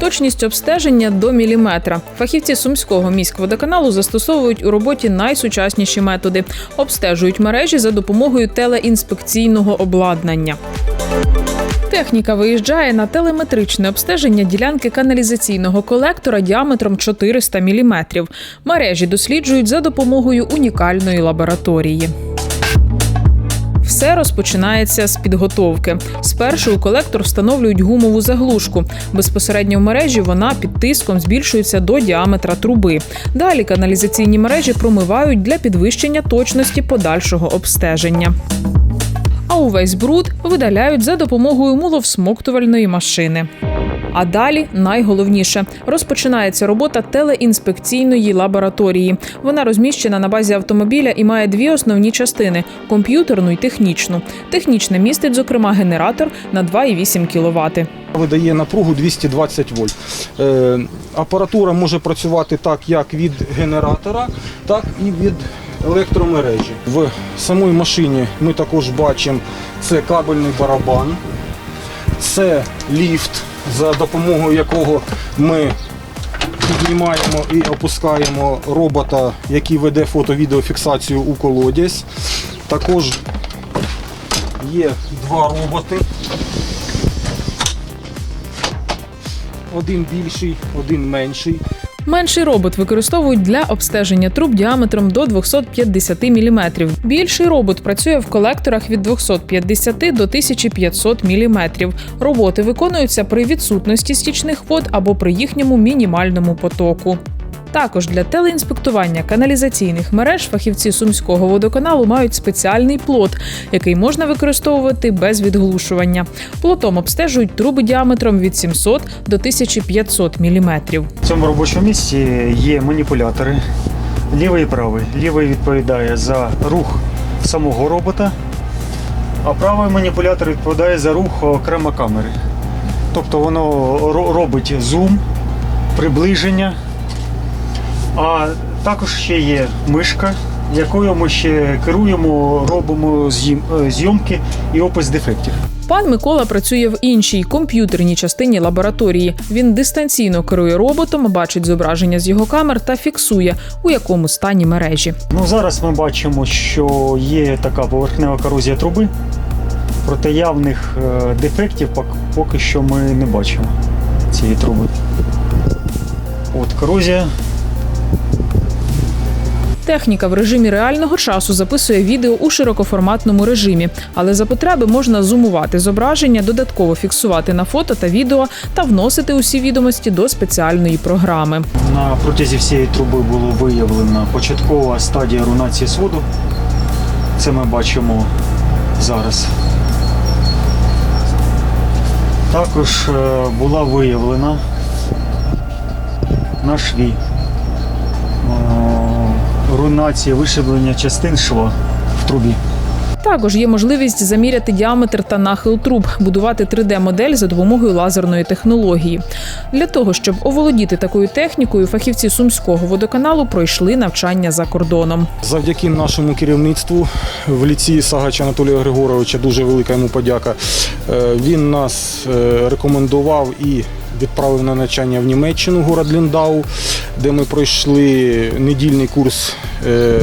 Точність обстеження до міліметра. Фахівці сумського міськводоканалу застосовують у роботі найсучасніші методи, обстежують мережі за допомогою телеінспекційного обладнання. Техніка виїжджає на телеметричне обстеження ділянки каналізаційного колектора діаметром 400 мм. Мережі досліджують за допомогою унікальної лабораторії. Все розпочинається з підготовки. Спершу у колектор встановлюють гумову заглушку. Безпосередньо в мережі вона під тиском збільшується до діаметра труби. Далі каналізаційні мережі промивають для підвищення точності подальшого обстеження. А увесь бруд видаляють за допомогою муловсмоктувальної машини. А далі найголовніше розпочинається робота телеінспекційної лабораторії. Вона розміщена на базі автомобіля і має дві основні частини: комп'ютерну і технічну. Технічна містить, зокрема, генератор на 2,8 кВт. Видає напругу 220 вольт. Е, апаратура може працювати так як від генератора, так і від електромережі. В самій машині ми також бачимо це кабельний барабан, це ліфт, за допомогою якого ми піднімаємо і опускаємо робота, який веде фото-відеофіксацію у колодязь. Також є два роботи. Один більший, один менший. Менший робот використовують для обстеження труб діаметром до 250 мм. Більший робот працює в колекторах від 250 до 1500 мм. Роботи виконуються при відсутності стічних вод або при їхньому мінімальному потоку. Також для телеінспектування каналізаційних мереж фахівці сумського водоканалу мають спеціальний плот, який можна використовувати без відглушування. Плотом обстежують труби діаметром від 700 до 1500 мм. В цьому робочому місці є маніпулятори лівий і правий. Лівий відповідає за рух самого робота, а правий маніпулятор відповідає за рух окремо камери. Тобто воно робить зум, приближення. А також ще є мишка, якою ми ще керуємо, робимо е, зйомки і опис дефектів. Пан Микола працює в іншій комп'ютерній частині лабораторії. Він дистанційно керує роботом, бачить зображення з його камер та фіксує, у якому стані мережі. Ну, зараз ми бачимо, що є така поверхнева корозія труби, проте явних е, дефектів пок- поки що ми не бачимо цієї труби. От корозія. Техніка в режимі реального часу записує відео у широкоформатному режимі, але за потреби можна зумувати зображення, додатково фіксувати на фото та відео та вносити усі відомості до спеціальної програми. На протязі всієї труби було виявлено початкова стадія рунації своду. Це ми бачимо зараз. Також е, була виявлена на шві рунація вишиблення частин шва в трубі. Також є можливість заміряти діаметр та нахил труб, будувати 3D-модель за допомогою лазерної технології. Для того щоб оволодіти такою технікою, фахівці сумського водоканалу пройшли навчання за кордоном. Завдяки нашому керівництву в ліці Сагача Анатолія Григоровича дуже велика йому подяка. Е, Він нас е, рекомендував і відправив на навчання в Німеччину, город Ліндау, де ми пройшли недільний курс. е,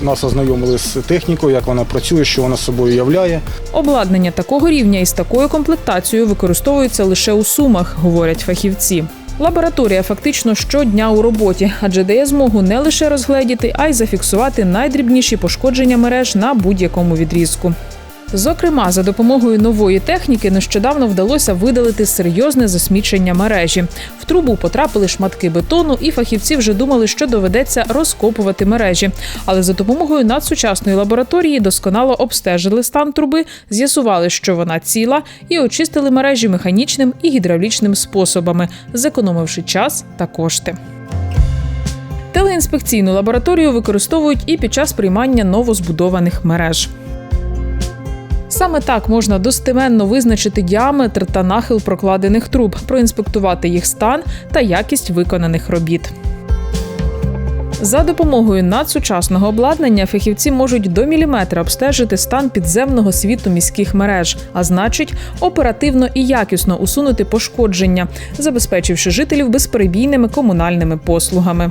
Нас ознайомили з технікою, як вона працює, що вона собою являє. Обладнання такого рівня і з такою комплектацією використовується лише у сумах, говорять фахівці. Лабораторія фактично щодня у роботі, адже дає змогу не лише розгледіти, а й зафіксувати найдрібніші пошкодження мереж на будь-якому відрізку. Зокрема, за допомогою нової техніки нещодавно вдалося видалити серйозне засмічення мережі. В трубу потрапили шматки бетону, і фахівці вже думали, що доведеться розкопувати мережі. Але за допомогою надсучасної лабораторії досконало обстежили стан труби, з'ясували, що вона ціла, і очистили мережі механічним і гідравлічним способами, зекономивши час та кошти. Телеінспекційну лабораторію використовують і під час приймання новозбудованих мереж. Саме так можна достеменно визначити діаметр та нахил прокладених труб, проінспектувати їх стан та якість виконаних робіт. За допомогою надсучасного обладнання фахівці можуть до міліметра обстежити стан підземного світу міських мереж, а значить, оперативно і якісно усунути пошкодження, забезпечивши жителів безперебійними комунальними послугами.